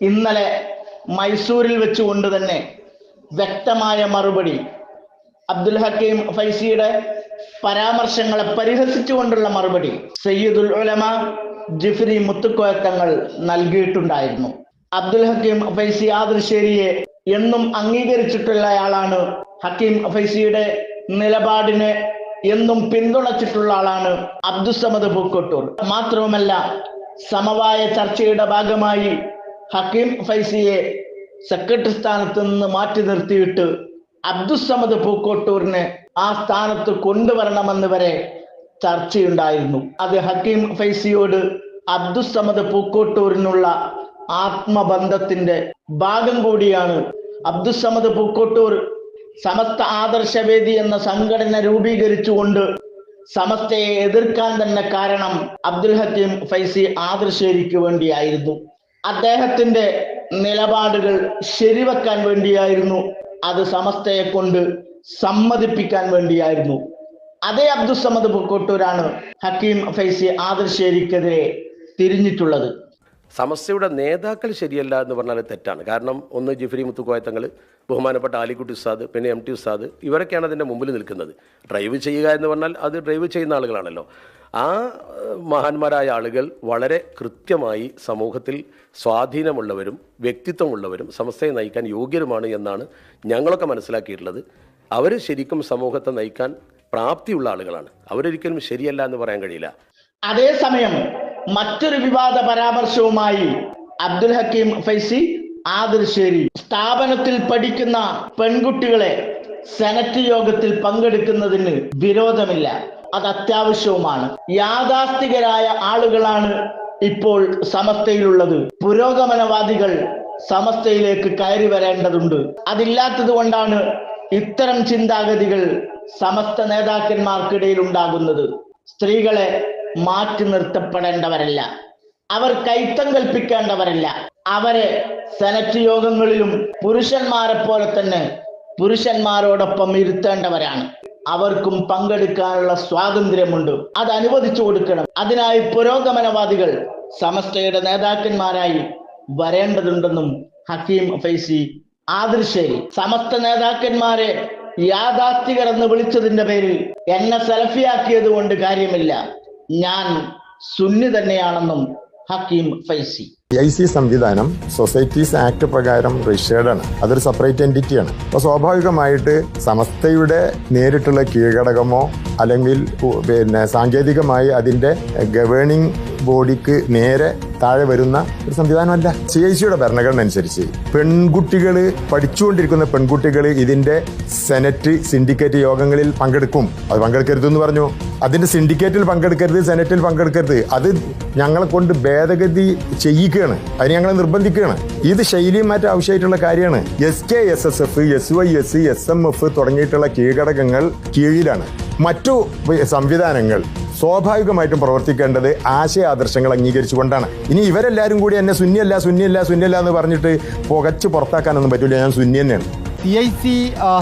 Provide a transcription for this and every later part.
ഇന്നലെ മൈസൂരിൽ വെച്ചുകൊണ്ട് തന്നെ വ്യക്തമായ മറുപടി അബ്ദുൽ ഹക്കീം ഫൈസിയുടെ പരാമർശങ്ങളെ പരിഹസിച്ചുകൊണ്ടുള്ള മറുപടി സയ്യിദുൽ ഉലമ ജിഫ്രി മുത്തുക്കോയത്തങ്ങൾ നൽകിയിട്ടുണ്ടായിരുന്നു. അബ്ദുൽ ഹക്കീം ഫൈസി ആദർശേരിയെ എന്നും അംഗീകരിച്ചിട്ടുള്ള ആളാണ് ഹക്കീം ഫൈസിയുടെ നിലപാടിനെ എന്നും പിന്തുണച്ചിട്ടുള്ള ആളാണ് അബ്ദുസമദ് പൂക്കോട്ടൂർ. മാത്രവുമല്ല സമവായ ചർച്ചയുടെ ഭാഗമായി ഹക്കീം ഫൈസിയെ സെക്രട്ടറി സ്ഥാനത്ത് നിന്ന് മാറ്റി നിർത്തിയിട്ട് അബ്ദുസമദ് പൂക്കോട്ടൂരിനെ ആ സ്ഥാനത്ത് കൊണ്ടുവരണമെന്ന് വരെ ചർച്ചയുണ്ടായിരുന്നു. അത് ഹക്കീം ഫൈസിയോട് അബ്ദുസമദ് പൂക്കോട്ടൂരിനുള്ള ആത്മബന്ധത്തിന്റെ ഭാഗം കൂടിയാണ് അബ്ദുസമദ് പൂക്കോട്ടൂർ സമസ്ത ആദർശവേദി എന്ന സംഘടന രൂപീകരിച്ചുകൊണ്ട് സമസ്തയെ എതിർക്കാൻ തന്നെ കാരണം അബ്ദുൽ ഹക്കീം ഫൈസി ആദർശേരിക്ക് വേണ്ടിയായിരുന്നു. അദ്ദേഹത്തിന്റെ നിലപാടുകൾ ശരിവെക്കാൻ വേണ്ടിയായിരുന്നു. അത് സമസ്തയെ കൊണ്ട് സമ്മതിപ്പിക്കാൻ വേണ്ടിയായിരുന്നു. അതേ അബ്ദുസമദ് പൂക്കോട്ടൂരാണ് ഹക്കീം ഫൈസി ആദർശേരിക്കെതിരെ തിരിഞ്ഞിട്ടുള്ളത്. സമസ്തയുടെ നേതാക്കൾ ശരിയല്ല എന്ന് പറഞ്ഞാൽ തെറ്റാണ്. കാരണം ഒന്ന് ജിഫ്രി മുത്തുക്കോയത്തങ്ങൾ ബഹുമാനപ്പെട്ട ആലിക്കുട്ടി ഉസ്താദ് പിന്നെ എം ടി ഉസ്താദ് ഇവരൊക്കെയാണ് അതിന്റെ മുമ്പിൽ നിൽക്കുന്നത്. ഡ്രൈവ് ചെയ്യുക എന്ന് പറഞ്ഞാൽ അത് ഡ്രൈവ് ചെയ്യുന്ന ആളുകളാണല്ലോ. ആ മഹാന്മാരായ ആളുകൾ വളരെ കൃത്യമായി സമൂഹത്തിൽ സ്വാധീനമുള്ളവരും വ്യക്തിത്വമുള്ളവരും സമസ്തയെ നയിക്കാൻ യോഗ്യരുമാണ് എന്നാണ് ഞങ്ങളൊക്കെ മനസ്സിലാക്കിയിട്ടുള്ളത്. അവർ ശരിക്കും സമൂഹത്തെ നയിക്കാൻ പ്രാപ്തിയുള്ള ആളുകളാണ്. അവരൊരിക്കലും ശരിയല്ല എന്ന് പറയാൻ കഴിയില്ല. അതേസമയം മറ്റൊരു വിവാദ പരാമർശവുമായി അബ്ദുൽ ഹക്കീം ഫൈസി ആദർശേരി സ്ഥാപനത്തിൽ പഠിക്കുന്ന പെൺകുട്ടികളെ സെനറ്റ് യോഗത്തിൽ പങ്കെടുക്കുന്നതിന് വിരോധമില്ല. അത് അത്യാവശ്യവുമാണ് യാഥാസ്ഥികരായ ആളുകളാണ് ഇപ്പോൾ സമസ്തയിലുള്ളത്. പുരോഗമനവാദികൾ സമസ്തയിലേക്ക് കയറി വരേണ്ടതുണ്ട്. അതില്ലാത്തത് കൊണ്ടാണ് ഇത്തരം ചിന്താഗതികൾ സമസ്ത നേതാക്കന്മാർക്കിടയിൽ ഉണ്ടാകുന്നത്. സ്ത്രീകളെ മാറ്റി നിർത്തപ്പെടേണ്ടവരല്ല. അവർ കൈത്തം കൽപ്പിക്കേണ്ടവരല്ല. അവരെ സെനറ്റ് യോഗങ്ങളിലും പുരുഷന്മാരെ പോലെ തന്നെ പുരുഷന്മാരോടൊപ്പം ഇരുത്തേണ്ടവരാണ്. അവർക്കും പങ്കെടുക്കാനുള്ള സ്വാതന്ത്ര്യമുണ്ട്. അത് അനുവദിച്ചു കൊടുക്കണം. അതിനായി പുരോഗമനവാദികൾ സമസ്തയുടെ നേതാക്കന്മാരായി വരേണ്ടതുണ്ടെന്നും ഹക്കീം ഫൈസി ആദർശേരി സമസ്ത നേതാക്കന്മാരെ യാഥാർത്ഥികർ എന്ന് വിളിച്ചതിന്റെ പേരിൽ എന്നെ സെൽഫിയാക്കിയത് കൊണ്ട് കാര്യമില്ല. ഞാൻ സുന്നി തന്നെയാണെന്നും ഹക്കീം ഫൈസി. ഐ സി സംവിധാനം സൊസൈറ്റീസ് ആക്ട് പ്രകാരം രജിസ്റ്റേർഡ് ആണ് അതൊരു സെപ്പറേറ്റ് എന്റിറ്റിയാണ് അപ്പോൾ സ്വാഭാവികമായിട്ട് സമസ്തയുടെ നേരിട്ടുള്ള കീഴ്ഘടകമോ അല്ലെങ്കിൽ പിന്നെ സാങ്കേതികമായി അതിന്റെ ഗവേണിംഗ് ബോഡിക്ക് നേരെ താഴെ വരുന്ന ഒരു സംവിധാനമല്ല. സി ഐ സിയുടെ ഭരണഘടന അനുസരിച്ച് പെൺകുട്ടികൾ പഠിച്ചുകൊണ്ടിരിക്കുന്ന പെൺകുട്ടികൾ ഇതിന്റെ സെനറ്റ് സിൻഡിക്കേറ്റ് യോഗങ്ങളിൽ പങ്കെടുക്കും. അത് പങ്കെടുക്കരുത് എന്ന് പറഞ്ഞു. അതിന്റെ സിൻഡിക്കേറ്റിൽ പങ്കെടുക്കരുത് സെനറ്റിൽ പങ്കെടുക്കരുത് അത് ഞങ്ങളെ കൊണ്ട് ഭേദഗതി ചെയ്യിക്കുകയാണ്. അതിന് ഞങ്ങളെ നിർബന്ധിക്കുകയാണ്. ഇത് ശൈലിയും മാറ്റം ആവശ്യമായിട്ടുള്ള കാര്യമാണ്. S K S S F S Y S S M F തുടങ്ങിയിട്ടുള്ള കീഴ്ഘടകങ്ങൾ കീഴിലാണ്. മറ്റു സംവിധാനങ്ങൾ സ്വാഭാവികമായിട്ടും പ്രവർത്തിക്കേണ്ടത് ആശയ ആദർശങ്ങൾ അംഗീകരിച്ചുകൊണ്ടാണ്. ഇനി ഇവരെല്ലാവരും കൂടി എന്നെ സുന്നിയല്ല സുന്നിയല്ല സുന്നിയല്ല എന്ന് പറഞ്ഞിട്ട് പുകച്ച് പുറത്താക്കാനൊന്നും പറ്റില്ല ഞാൻ സുന്നി തന്നെയാണ്. സി ഐ സി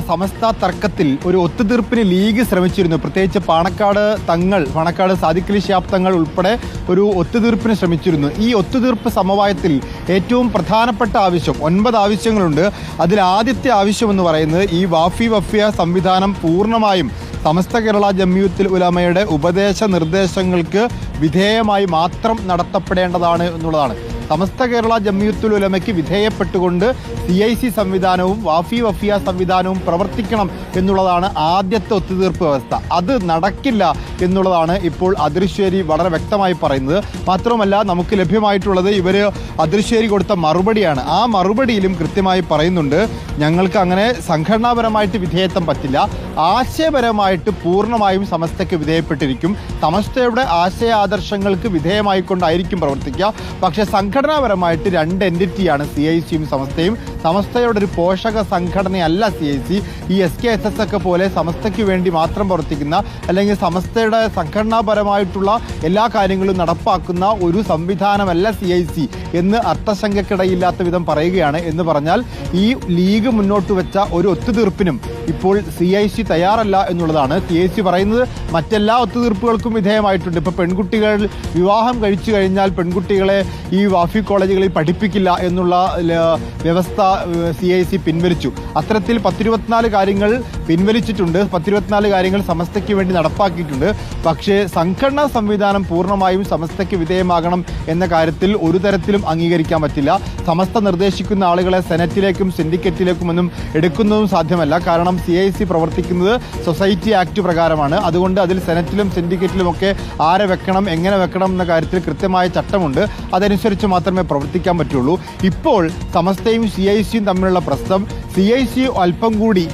സമസ്ത തർക്കത്തിൽ ഒരു ഒത്തുതീർപ്പിന് ലീഗ് ശ്രമിച്ചിരുന്നു. പ്രത്യേകിച്ച് പാണക്കാട് തങ്ങൾ പാണക്കാട് സാദിഖലി ശാബ് തങ്ങൾ ഉൾപ്പെടെ ഒരു ഒത്തുതീർപ്പിന് ശ്രമിച്ചിരുന്നു. ഈ ഒത്തുതീർപ്പ് സമവായത്തിൽ ഏറ്റവും പ്രധാനപ്പെട്ട ആവശ്യം ഒൻപത് ആവശ്യങ്ങളുണ്ട്. അതിൽ ആദ്യത്തെ ആവശ്യം എന്ന് പറയുന്നത് ഈ വാഫി വഫിയ സംവിധാനം പൂർണമായും സമസ്ത കേരള ജമ്മിയത്തിൽ ഉലമയുടെ ഉപദേശ നിർദ്ദേശങ്ങൾക്ക് വിധേയമായി മാത്രം നടത്തപ്പെടേണ്ടതാണ് എന്നുള്ളതാണ്. സമസ്ത കേരള ജമ്മിയത്തുൽ ഉലമയ്ക്ക് വിധേയപ്പെട്ടുകൊണ്ട് സി ഐ സി സംവിധാനവും വാഫി വഫിയ സംവിധാനവും പ്രവർത്തിക്കണം എന്നുള്ളതാണ് ആദ്യത്തെ ഒത്തുതീർപ്പ് വ്യവസ്ഥ. അത് നടക്കില്ല എന്നുള്ളതാണ് ഇപ്പോൾ അതിർശ്ശേരി വളരെ വ്യക്തമായി പറയുന്നത്. മാത്രമല്ല നമുക്ക് ലഭ്യമായിട്ടുള്ളത് ഇവർ അതിർശ്ശേരി കൊടുത്ത മറുപടിയാണ്. ആ മറുപടിയിലും കൃത്യമായി പറയുന്നുണ്ട് ഞങ്ങൾക്ക് അങ്ങനെ സംഘടനാപരമായിട്ട് വിധേയത്വം പറ്റില്ല. ആശയപരമായിട്ട് പൂർണമായും സമസ്തയ്ക്ക് വിധേയപ്പെട്ടിരിക്കും. സമസ്തയുടെ ആശയ ആദർശങ്ങൾക്ക് വിധേയമായിക്കൊണ്ടായിരിക്കും പ്രവർത്തിക്കുക. പക്ഷേ സംഘടനാപരമായിട്ട് രണ്ട് എന്റിറ്റിയാണ് സി ഐ സിയും സമസ്തയും. സമസ്തയുടെ ഒരു പോഷക സംഘടനയല്ല സി ഐ സി ഈ എസ് കെ എസ് എസ് ഒക്കെ പോലെ സമസ്തയ്ക്ക് വേണ്ടി മാത്രം പ്രവർത്തിക്കുന്ന അല്ലെങ്കിൽ സമസ്തയുടെ സംഘടനാപരമായിട്ടുള്ള എല്ലാ കാര്യങ്ങളും നടപ്പാക്കുന്ന ഒരു സംവിധാനമല്ല സി ഐ സി എന്ന് അർത്ഥശങ്കക്കിടയില്ലാത്ത വിധം പറയുകയാണ് എന്ന് പറഞ്ഞാൽ ഈ ലീഗ് മുന്നോട്ട് വെച്ച ഒരു ഒത്തുതീർപ്പിനും ഇപ്പോൾ സി ഐ സി തയ്യാറല്ല എന്നുള്ളതാണ്. സി ഐ സി പറയുന്നത് മറ്റെല്ലാ ഒത്തുതീർപ്പുകൾക്കും വിധേയമായിട്ടുണ്ട്. ഇപ്പോൾ പെൺകുട്ടികൾ വിവാഹം കഴിച്ചു കഴിഞ്ഞാൽ പെൺകുട്ടികളെ ഈ വാഫി കോളേജുകളിൽ പഠിപ്പിക്കില്ല എന്നുള്ള വ്യവസ്ഥ സി ഐ സി പിൻവലിച്ചു. അത്തരത്തിൽ പത്തിരുപത്തിനാല് കാര്യങ്ങൾ പിൻവലിച്ചിട്ടുണ്ട്. പത്തിരുപത്തിനാല് കാര്യങ്ങൾ സമസ്തയ്ക്ക് വേണ്ടി നടപ്പാക്കിയിട്ടുണ്ട്. പക്ഷേ സംഘടനാ സംവിധാനം പൂർണമായും സമസ്തയ്ക്ക് വിധേയമാകണം എന്ന കാര്യത്തിൽ ഒരു തരത്തിലും അംഗീകരിക്കാൻ പറ്റില്ല. സമസ്ത നിർദ്ദേശിക്കുന്ന ആളുകളെ സെനറ്റിലേക്കും സിൻഡിക്കേറ്റിലേക്കുമൊന്നും എടുക്കുന്നതും സാധ്യമല്ല. കാരണം സി ഐ സി പ്രവർത്തിക്കുന്നത് സൊസൈറ്റി ആക്ട് പ്രകാരമാണ്. അതുകൊണ്ട് അതിൽ സെനറ്റിലും സിൻഡിക്കേറ്റിലും ഒക്കെ ആരെ വെക്കണം എങ്ങനെ വെക്കണം എന്ന കാര്യത്തിൽ കൃത്യമായ ചട്ടമുണ്ട്. അതനുസരിച്ച് മാത്രമേ പ്രവർത്തിക്കാൻ പറ്റുള്ളൂ. ഇപ്പോൾ സമസ്തയും സി ഐ സിയും തമ്മിലുള്ള പ്രശ്നം സി ഐ സി അല്പം കൂടി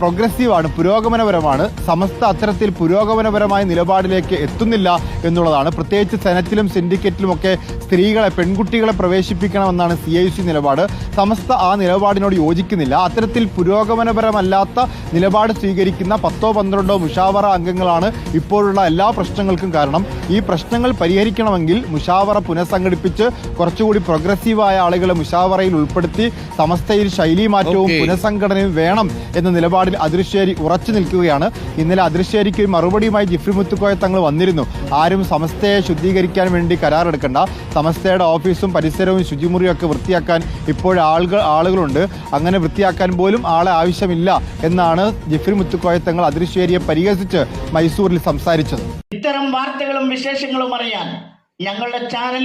പ്രോഗ്രസീവാണ് പുരോഗമനപരമാണ്. സമസ്ത അത്തരത്തിൽ പുരോഗമനപരമായ നിലപാടിലേക്ക് എത്തുന്നില്ല എന്നുള്ളതാണ്. പ്രത്യേകിച്ച് സെനറ്റിലും സിൻഡിക്കേറ്റിലുമൊക്കെ സ്ത്രീകളെ പെൺകുട്ടികളെ പ്രവേശിപ്പിക്കണമെന്നാണ് സി ഐ സി നിലപാട്. സമസ്ത ആ നിലപാടിനോട് യോജിക്കുന്നില്ല. അത്തരത്തിൽ പുരോഗമനപരമല്ലാത്ത നിലപാട് സ്വീകരിക്കുന്ന പത്തോ പന്ത്രണ്ടോ മുഷാവറ അംഗങ്ങളാണ് ഇപ്പോഴുള്ള എല്ലാ പ്രശ്നങ്ങൾക്കും കാരണം. ഈ പ്രശ്നങ്ങൾ പരിഹരിക്കണമെങ്കിൽ മുഷാവറ പുനഃസംഘടിപ്പിച്ച് കുറച്ചുകൂടി പ്രോഗ്രസീവായ ആളുകളെ മുഷാവറയിൽ ഉൾപ്പെടുത്തി സമസ്തയിൽ ശൈലി മാറ്റവും പുനഃസംഘടനയും വേണം എന്ന നിലപാടിൽ അതിർശ്ശേരി ഉറച്ചു നിൽക്കുകയാണ്. ഇന്നലെ അതിർശ്ശേരിക്ക് മറുപടിയുമായി ജിഫ്രി മുത്തുക്കോയ തങ്ങൾ വന്നിരുന്നു. ആരും സമസ്തയെ ശുദ്ധീകരിക്കാൻ വേണ്ടി കരാറെടുക്കണ്ട. സമസ്തയുടെ ഓഫീസും പരിസരവും ശുചിമുറിയും ഒക്കെ വൃത്തിയാക്കാൻ ഇപ്പോൾ ആളുകൾ ആളുകളുണ്ട്. അങ്ങനെ വൃത്തിയാക്കാൻ പോലും ആളെ ആവശ്യമില്ല എന്നാണ് ജിഫ്രി മുത്തുക്കോയ തങ്ങൾ അതിർശ്ശേരിയെ പരിഹസിച്ച് മൈസൂരിൽ സംസാരിച്ചത്. ഇത്തരം വാർത്തകളും വിശേഷങ്ങളും അറിയാൻ ഞങ്ങളുടെ ചാനൽ